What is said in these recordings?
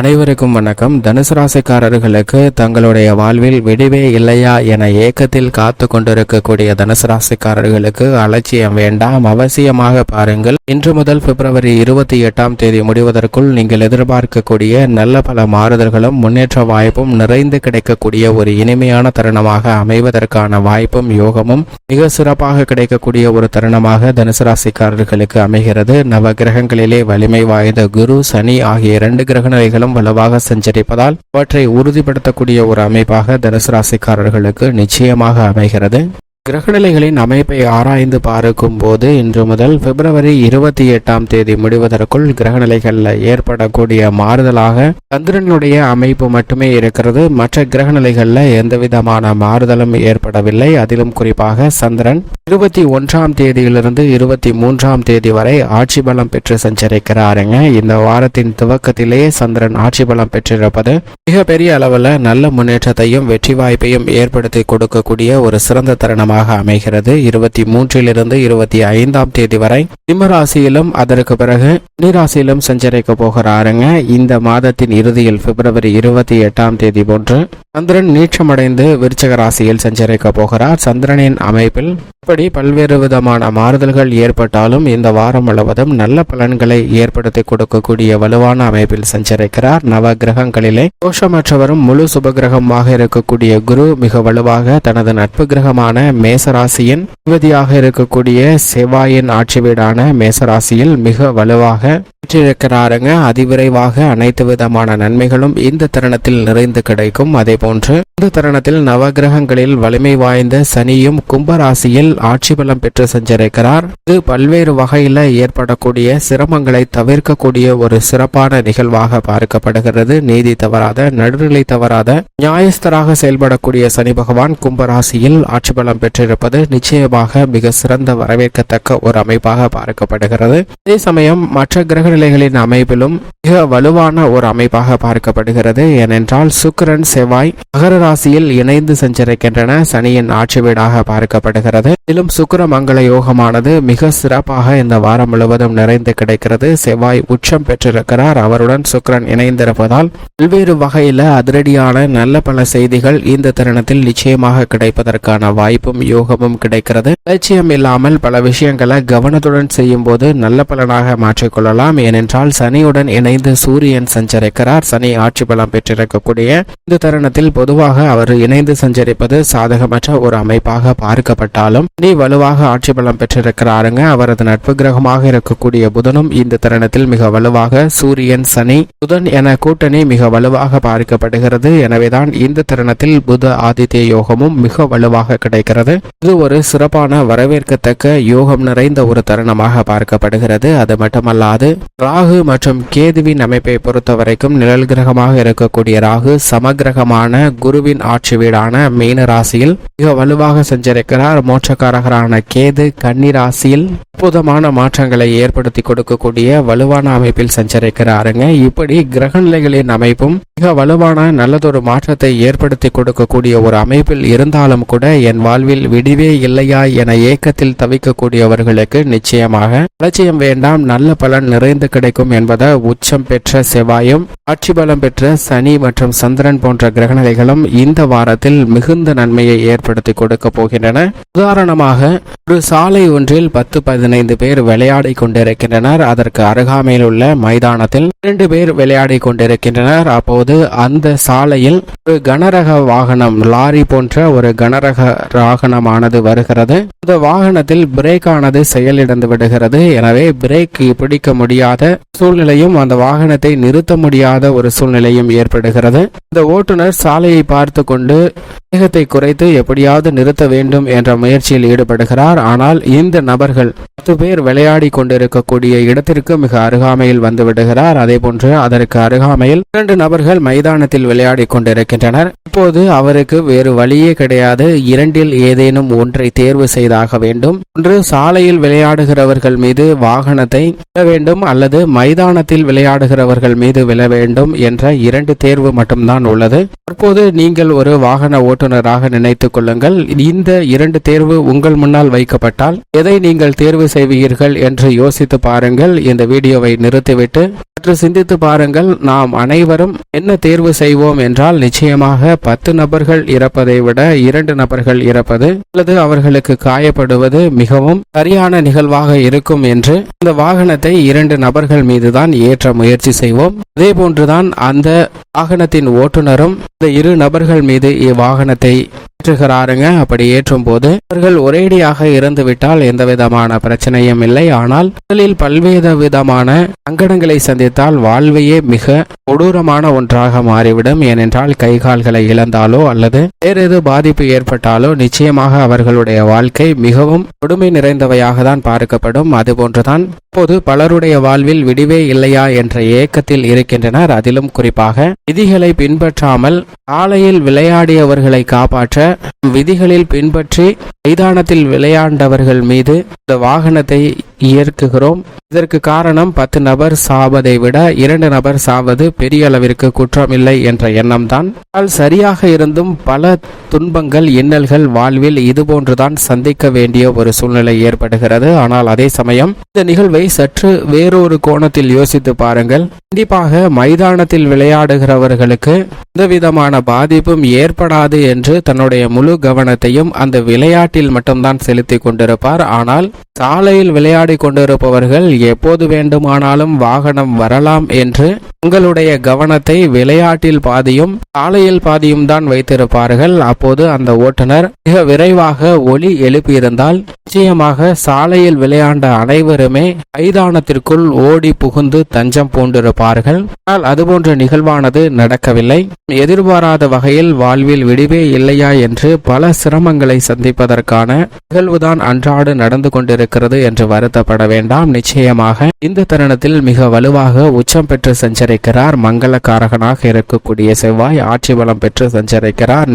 அனைவருக்கும் வணக்கம். தனுசு ராசிக்காரர்களுக்கு தங்களுடைய வாழ்வில் விடிவே இல்லையா என ஏக்கத்தில் காத்து கொண்டிருக்கக்கூடிய தனுசு ராசிக்காரர்களுக்கு அலட்சியம் வேண்டாம். அவசியமாக பாருங்கள் இன்று முதல் பிப்ரவரி இருபத்தி எட்டாம் தேதி முடிவதற்குள் நீங்கள் எதிர்பார்க்கக்கூடிய நல்ல பல மாறுதல்களும் முன்னேற்ற வாய்ப்பும் நிறைந்து கிடைக்கக்கூடிய ஒரு இனிமையான தருணமாக அமைவதற்கான வாய்ப்பும் யோகமும் மிக சிறப்பாக கிடைக்கக்கூடிய ஒரு தருணமாக தனுசு ராசிக்காரர்களுக்கு அமைகிறது. நவ கிரகங்களிலே வலிமை வாய்ந்த குரு சனி ஆகிய இரண்டு கிரக நிலைகளும் வலுவாக சஞ்சரிப்பதால் அவற்றை உறுதிப்படுத்தக்கூடிய ஒரு அமைப்பாக தனுசு ராசிக்காரர்களுக்கு நிச்சயமாக அமைகிறது. கிரகநிலைகளின் அமைப்பை ஆராய்ந்து பார்க்கும் போது இன்று முதல் பிப்ரவரி இருபத்தி எட்டாம் தேதி முடிவதற்குள் கிரகநிலைகளில் ஏற்படக்கூடிய மாறுதலாக சந்திரனுடைய அமைப்பு மட்டுமே இருக்கிறது. மற்ற கிரகநிலைகளில் எந்தவிதமான மாறுதலும் ஏற்படவில்லை. அதிலும் குறிப்பாக சந்திரன் இருபத்தி ஒன்றாம் தேதியிலிருந்து இருபத்தி மூன்றாம் தேதி வரை ஆட்சி பலம் பெற்று சஞ்சரிக்கிறாருங்க. இந்த வாரத்தின் துவக்கத்திலேயே சந்திரன் ஆட்சி பலம் பெற்றிருப்பது மிகப்பெரிய அளவில் நல்ல முன்னேற்றத்தையும் வெற்றி வாய்ப்பையும் ஏற்படுத்தி கொடுக்கக்கூடிய ஒரு சிறந்த தருணமாக அமைகிறது. இருபத்தி மூன்றிலிருந்து இருபத்தி ஐந்தாம் தேதி வரை சிம்மராசியிலும் அதற்கு பிறகு ராசியிலும் சஞ்சரிக்க போகிறாருங்க. இந்த மாதத்தின் இறுதியில் பிப்ரவரி இருபத்தி எட்டாம் தேதி போன்று சந்திரன் நீச்சமடைந்து விருச்சக ராசியில் சஞ்சரிக்க போகிறார். சந்திரனின் அமைப்பில் இப்படி பல்வேறு விதமான மாறுதல்கள் ஏற்பட்டாலும் இந்த வாரம் முழுவதும் நல்ல பலன்களை ஏற்படுத்தி கொடுக்கக்கூடிய வலுவான அமைப்பில் சஞ்சரிக்கிறார். நவ கிரகங்களிலே தோஷமற்றவரும் முழு சுபகிரகமாக இருக்கக்கூடிய குரு மிக வலுவாக தனது நட்பு கிரகமான மேசராசியின் அதிபதியாக இருக்கக்கூடிய செவ்வாயின் ஆட்சி வீடான மேசராசியில் மிக வலுவாக பெற்றிருக்கிறாருங்க அதிவிரைவாக அனைத்து விதமான நன்மைகளும் இந்த தருணத்தில் நிறைந்து கிடைக்கும். அதே போன்று இந்த தருணத்தில் நவகிரகங்களில் வலிமை வாய்ந்த சனியும் கும்பராசியில் ஆட்சி பலம் பெற்று சென்றிருக்கிறார் இது பல்வேறு வகையில ஏற்படக்கூடிய சிரமங்களை தவிர்க்கக்கூடிய ஒரு சிறப்பான நிகழ்வாக பார்க்கப்படுகிறது. நீதி தவறாத நடுநிலை தவறாத நியாயஸ்தராக செயல்படக்கூடிய சனி பகவான் கும்பராசியில் ஆட்சி பலம் பெற்று பெற்றிருப்பது நிச்சயமாக மிக சிறந்த வரவேற்கத்தக்க ஒரு அமைப்பாக பார்க்கப்படுகிறது. அதே சமயம் மற்ற கிரக நிலைகளின் அமைப்பிலும் மிக வலுவான ஒரு அமைப்பாக பார்க்கப்படுகிறது. ஏனென்றால் சுக்கரன் செவ்வாய் மகர ராசியில் இணைந்து சஞ்சரிக்கின்றன. சனியின் ஆட்சி வீடாக பார்க்கப்படுகிறது. மேலும் சுக்கர மங்கள யோகமானது மிக சிறப்பாக இந்த வாரம் முழுவதும் நிறைந்து கிடைக்கிறது. செவ்வாய் உச்சம் பெற்றிருக்கிறார். அவருடன் சுக்கரன் இணைந்திருப்பதால் பல்வேறு வகையில அதிரடியான நல்ல பல செய்திகள் இந்த தருணத்தில் நிச்சயமாக கிடைப்பதற்கான வாய்ப்பும் யோகமும் கிடைக்கிறது. லட்சியம் இல்லாமல் பல விஷயங்களை கவனத்துடன் செய்யும் போது நல்ல பலனாக மாற்றிக்கொள்ளலாம். ஏனென்றால் சனியுடன் இணைந்து சூரியன் சஞ்சரிக்கிறார். சனி ஆட்சி பலம் பெற்றிருக்கக்கூடிய இந்த தருணத்தில் பொதுவாக அவர் இணைந்து சஞ்சரிப்பது சாதகமற்ற ஒரு அமைப்பாக பார்க்கப்பட்டாலும் சனி வலுவாக ஆட்சி பலம் பெற்றிருக்கிறாருங்க. அவரது நட்பு கிரகமாக இருக்கக்கூடிய புதனும் இந்த தருணத்தில் மிக வலுவாக சூரியன் சனி புதன் என கூட்டணி மிக வலுவாக பார்க்கப்படுகிறது. எனவேதான் இந்த தருணத்தில் புத ஆதித்ய யோகமும் மிக வலுவாக கிடைக்கிறது. வருகிறது இது ஒரு சிறப்பான வரவேற்கத்தக்க யோகம் நிறைந்த ஒரு தருணமாக பார்க்கப்படுகிறது. அது மட்டுமல்லாது ராகு மற்றும் கேதுவின் அமைப்பை பொறுத்த வரைக்கும் நிழல் கிரகமாக இருக்கக்கூடிய ராகு சமகிரகமான குருவின் ஆட்சி வீடான மீன ராசியில் மிக வலுவாக சென்றிருக்கிறார் மோட்சக்காரகரான கேது கன்னி ராசியில் அற்புதமான மாற்றங்களை ஏற்படுத்தி கொடுக்கக்கூடிய வலுவான அமைப்பில் சஞ்சரிக்கிறாருங்க. இப்படி கிரகநிலைகளின் அமைப்பும் மிக வலுவான நல்லதொரு மாற்றத்தை ஏற்படுத்தி கொடுக்கக்கூடிய ஒரு அமைப்பில் இருந்தாலும் கூட என் வாழ்வில் விடிவே இல்லையா என ஏக்கத்தில் தவிக்கக்கூடியவர்களுக்கு நிச்சயமாக அலட்சியம் வேண்டாம் நல்ல பலன் நிறைந்து கிடைக்கும் என்பதை உச்சம் பெற்ற செவ்வாயும் ஆட்சி பலம் பெற்ற சனி மற்றும் சந்திரன் போன்ற கிரகநிலைகளும் இந்த வாரத்தில் மிகுந்த நன்மையை ஏற்படுத்தி கொடுக்க போகின்றன. உதாரணமாக ஒரு சாலை ஒன்றில் பத்து பதினைந்து பேர் விளையாடி கொண்டிருக்கின்றனர். அதற்கு அருகாமையில் உள்ள மைதானத்தில் இரண்டு பேர் விளையாடி கொண்டிருக்கின்றனர். அப்போது அந்த சாலையில் ஒரு கனரக வாகனம் லாரி போன்ற ஒரு கனரக வாகனமானது வருகிறது. அந்த வாகனத்தில் பிரேக் ஆனது செயலிழந்து விடுகிறது. எனவே பிரேக் பிடிக்க முடியாத சூழ்நிலையும் அந்த வாகனத்தை நிறுத்த முடியாத ஒரு சூழ்நிலையும் ஏற்படுகிறது. இந்த ஓட்டுநர் சாலையை பார்த்து கொண்டு வேகத்தை குறைத்து எப்படியாவது நிறுத்த வேண்டும் என்ற முயற்சியில் ஈடுபடுகிறார். ஆனால் இந்த நபர்கள் பத்து பேர் விளையாடி கொண்டிருக்கக்கூடிய இடத்திற்கு மிக அருகாமையில் வந்து விடுகிறார். அதே போன்று அதற்கு அருகாமையில் இரண்டு நபர்கள் மைதானத்தில் விளையாடி கொண்டிருக்கின்றனர். இப்போது அவருக்கு வேறு வழியே கிடையாது. இரண்டில் ஏதேனும் ஒன்றை தேர்வு செய்தாக வேண்டும். ஒன்று சாலையில் விளையாடுகிறவர்கள் மீது வாகனத்தை விழ வேண்டும் அல்லது மைதானத்தில் விளையாடுகிறவர்கள் மீது விழ வேண்டும் என்ற இரண்டு தேர்வு மட்டும்தான் உள்ளது. தற்போது நீங்கள் ஒரு வாகன ஓட்டுநராக நினைத்துக் கொள்ளுங்கள். இந்த இரண்டு தேர்வு உங்கள் முன்னால் வைக்கப்பட்டால் எதை நீங்கள் தேர்வு செய்வீர்கள் என்று யோசித்து பாருங்கள். இந்த வீடியோவை நிறுத்திவிட்டு சற்று சிந்தித்து பாருங்கள் நாம் அனைவரும் என்ன தேர்வு செய்வோம் என்றால் நிச்சயமாக பத்து நபர்கள் இறப்பதை விட இரண்டு நபர்கள் இறப்பது அல்லது அவர்களுக்கு காயப்படுவது மிகவும் சரியான நிகழ்வாக இருக்கும் என்று அந்த வாகனத்தை இரண்டு நபர்கள் மீதுதான் ஏற்ற முயற்சி செய்வோம். அதே போன்றுதான் அந்த வாகனத்தின் ஓட்டுநரும் இந்த இரு நபர்கள் மீது இவ்வாகனத்தை ஏற்றுகிறாருங்க. அப்படி ஏற்றும் போது அவர்கள் ஒரேடியாக இறந்துவிட்டால் எந்த விதமான பிரச்சனையும் இல்லை. ஆனால் முதலில் பல்வேறு விதமான சங்கடங்களை சந்தித்தால் வாழ்வையே மிக கொடூரமான ஒன்றாக மாறிவிடும். ஏனென்றால் கை கால்களை இழந்தாலோ அல்லது வேறு எது பாதிப்பு ஏற்பட்டாலோ நிச்சயமாக அவர்களுடைய வாழ்க்கை மிகவும் கொடுமை நிறைந்தவையாக தான் பார்க்கப்படும். அதுபோன்றுதான் இப்போது பலருடைய வாழ்வில் விடிவே இல்லையா என்ற ஏக்கத்தில் இருக்கின்றனர். அதிலும் குறிப்பாக விதிகளை பின்பற்றாமல் காலையில் விளையாடியவர்களை காப்பாற்ற விதிகளில் பின்பற்றி மைதானத்தில் விளையாண்டவர்கள் மீது இந்த வாகனத்தை இயக்குகிறோம். இதற்கு காரணம் பத்து நபர் சாவதை விட இரண்டு நபர் சாவது பெரிய அளவிற்கு குற்றமில்லை என்ற எண்ணம்தான். ஆனால் சரியாக இருந்தும் பல துன்பங்கள் இன்னல்கள் வாழ்வில் இதுபோன்றுதான் சந்திக்க வேண்டிய ஒரு சூழ்நிலை ஏற்படுகிறது. ஆனால் அதே சமயம் இந்த நிகழ்வை சற்று வேறொரு கோணத்தில் யோசித்து பாருங்கள். கண்டிப்பாக மைதானத்தில் விளையாடுகிறவர்களுக்கு எந்தவிதமான பாதிப்பும் ஏற்படாது என்று தன்னுடைய முழு கவனத்தையும் அந்த விளையாட்டில் மட்டும்தான் செலுத்தி கொண்டிருப்பார். ஆனால் சாலையில் விளையாடி கொண்டிருப்பவர்கள் எப்போது வேண்டுமானாலும் வாகனம் வரலாம் என்று உங்களுடைய கவனத்தை விளையாட்டில் பாதியும் சாலையில் பாதியும் தான் வைத்திருப்பார்கள். அப்போது அந்த ஓட்டுநர் மிக விரைவாக ஒலி எழுப்பியிருந்தால் நிச்சயமாக சாலையில் விளையாண்ட அனைவருமே மைதானத்திற்குள் ஓடி புகுந்து தஞ்சம் பூண்டிருப்பார்கள். ஆனால் அதுபோன்ற நிகழ்வானது நடக்கவில்லை. எதிர்பாராத வகையில் வாழ்வில் விடிவே இல்லையா என்று பல சிரமங்களை சந்திப்பதற்கான நிகழ்வுதான் அன்றாடு நடந்து கொண்டிருக்கிறது என்று வருத்தப்பட வேண்டாம். நிச்சயமாக இந்த தருணத்தில் மிக வலுவாக உச்சம் பெற்று சஞ்சரிக்கிறார். மங்களக்காரகனாக இருக்கக்கூடிய செவ்வாய் ஆட்சி பலம் பெற்று சஞ்சரிக்கிறார்.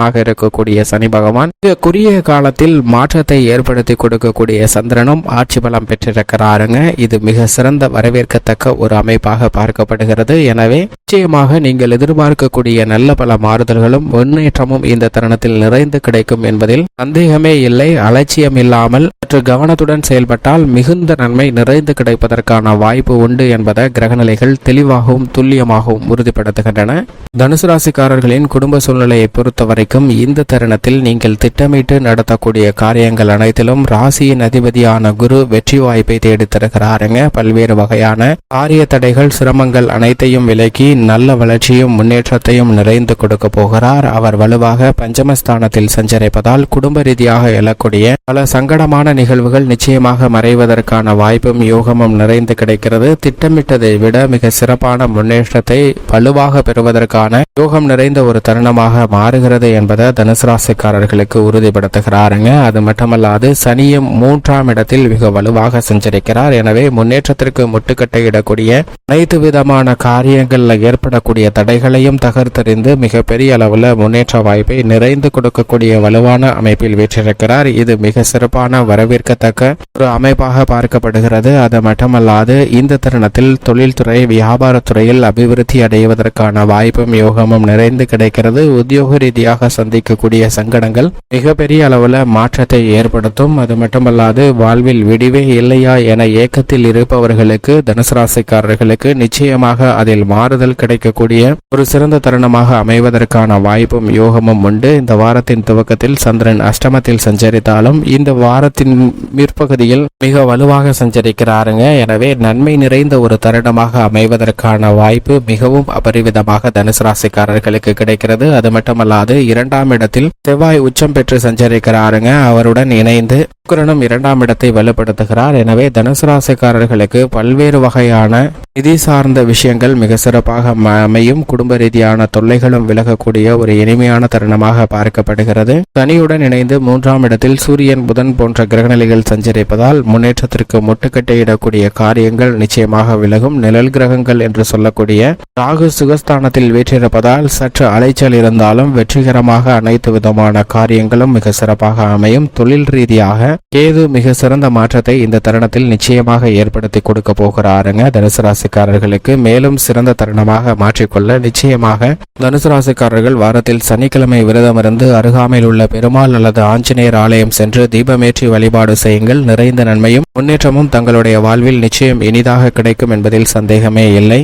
நீதிமானாக இருக்கக்கூடிய சனி பகவான் மிக குறுகிய காலத்தில் மாற்றத்தை ஏற்படுத்தி கொடுக்கக்கூடிய சந்திரனும் ஆட்சி பலம் பெற்றிருக்கிறாருங்க. இது மிக சிறந்த வரவேற்கத்தக்க ஒரு அமைப்பாக பார்க்கப்படுகிறது. எனவே நிச்சயமாக நீங்கள் எதிர்பார்க்கக்கூடிய நல்ல பல மாறுதல்களும் முன்னேற்றமும் இந்த தருணத்தில் நிறைந்து கிடைக்கும் என்பதில் சந்தேகமே இல்லை. அலட்சியம் இல்லாமல் சற்று கவனத்துடன் செயல்பட்டால் மிகுந்த நன்மை நிறைந்து கிடைப்பதற்கான வாய்ப்பு உண்டு என்பதை கிரகநிலைகள் தெளிவாகவும் துல்லியமாகவும் உறுதிப்படுத்துகின்றன. தனுசு ராசிக்காரர்களின் குடும்ப சூழ்நிலையை பொறுத்த வரைக்கும் இந்த தருணத்தில் நீங்கள் திட்டமிட்டு நடத்தக்கூடிய காரியங்கள் அனைத்திலும் ராசியின் அதிபதியான குரு வெற்றி வாய்ப்பை தேடி தருகிறாருங்க பல்வேறு வகையான காரிய தடைகள் சிரமங்கள் அனைத்தையும் விலக்கி நல்ல வளர்ச்சியும் முன்னேற்றத்தையும் நிறைந்து கொடுக்க போகிறார். அவர் வலுவாக பஞ்சமஸ்தானத்தில் சஞ்சரிப்பதால் குடும்ப ரீதியாக எழக்கூடிய பல சங்கடமான நிகழ்வுகள் நிச்சயமாக மறைவதற்கான வாய்ப்பும் யோகமும் நிறைந்து கிடைக்கிறது. திட்டமிட்டதை விட மிக சிறப்பான முன்னேற்றத்தை வலுவாக பெறுவதற்கான யோகம் நிறைந்த ஒரு தருணமாக மாறுகிறது என்பதை தனுசு ராசிக்காரர்களுக்கு உறுதிப்படுத்துகிறாருங்க. அது மட்டுமல்லாது சனியும் மூன்றாம் இடத்தில் மிக வலுவாக சஞ்சரிக்கிறார். எனவே முன்னேற்றத்திற்கு முட்டுக்கட்டை இடக்கூடிய அனைத்து விதமான காரியங்களில் ஏற்படக்கூடிய தடைகளையும் தகர்த்தெறிந்து மிகப்பெரிய அளவில் முன்னேற்ற வாய்ப்பை நிறைந்து கொடுக்கக்கூடிய வலுவான அமைப்பில் வீற்றிருக்கிறார். இது மிக சிறப்பான வரவேற்கத்தக்க ஒரு அமைப்பாக பார்க்கப்படுகிறது. அது மட்டுமல்லாது இந்த தருணத்தில் தொழில்துறை வியாபாரத்துறையில் அபிவிருத்தி அடைவதற்கான வாய்ப்பும் யோகமும் நிறைந்து கிடைக்கிறது. உத்தியோக ரீதியாக சந்திக்கக்கூடிய சங்கடங்கள் மிகப்பெரிய அளவுல மாற்றத்தை ஏற்படுத்தும். அது மட்டுமல்லாது வாழ்வில் விடிவே இல்லையா என ஏக்கத்தில் இருப்பவர்களுக்கு தனுசு ராசிக்காரர்களுக்கு நிச்சயமாக அதில் மாறுதல் கிடைக்கக்கூடிய ஒரு சிறந்த தருணமாக அமைவதற்கான வாய்ப்பும் யோகமும் உண்டு. இந்த வாரத்தின் துவக்கத்தில் சந்திரன் அஷ்டமத்தில் சஞ்சரித்தாலும் இந்த வாரத்தின் பிற்பகுதியில் மிக வலுவாக சஞ்சரிக்கிறாருங்க. எனவே நன்மை நிறைந்த ஒரு தருணமாக அமைவதற்கான வாய்ப்பு மிகவும் அபரிவிதமாக தனுசு ராசிக்காரர்களுக்கு கிடைக்கிறது. அது மட்டுமல்லாது இரண்டாம் இடத்தில் செவ்வாய் உச்சம் பெற்று சஞ்சரிக்கிறாருங்க. அவருடன் இணைந்து சுக்கிரனும் இரண்டாம் இடத்தை வலுப்படுத்துகிறார். எனவே தனுசு ராசிக்காரர்களுக்கு பல்வேறு வகையான நிதி சார்ந்த விஷயங்கள் மிக சிறப்பாக ம- அமையும். குடும்ப ரீதியான தொல்லைகளும் விலகக்கூடிய ஒரு இனிமையான தருணமாக பார்க்கப்படுகிறது. சனியுடன் இணைந்து மூன்றாம் இடத்தில் சூரியன் புதன் போன்ற கிரகநிலைகள் சஞ்சரிப்பதால் முன்னேற்றத்திற்கு முட்டுக்கட்டையிடக்கூடிய காரியங்கள் நிச்சயமாக விலகும். நிழல் கிரகங்கள் என்று சொல்லக்கூடிய ராகு சுகஸ்தானத்தில் வீற்றிருப்பதால் சற்று அலைச்சல் இருந்தாலும் வெற்றிகரமாக அனைத்து விதமான காரியங்களும் மிக சிறப்பாக அமையும். தொழில் ரீதியாக கேது மிக சிறந்த மாற்றத்தை இந்த தருணத்தில் நிச்சயமாக ஏற்படுத்தி கொடுக்க போகிறாருங்க. தனுசு ராசிக்காரர்களுக்கு மேலும் சிறந்த தருணமாக மாற்றிக்கொள்ள நிச்சயமாக தனுசு ராசிக்காரர்கள் வாரத்தில் சனிக்கிழமை விரதம் இருந்து அருகாமையில் உள்ள பெருமாள் அல்லது ஆஞ்சநேயர் ஆலயம் சென்று தீபமேற்றி வழிபாடு செய்யுங்கள். நிறைந்த நன்மையும் முன்னேற்றமும் தங்களுடைய வாழ்வில் நிச்சயம் இனிதாக கிடைக்கும் என்பதில் சந்தேகமே இல்லை.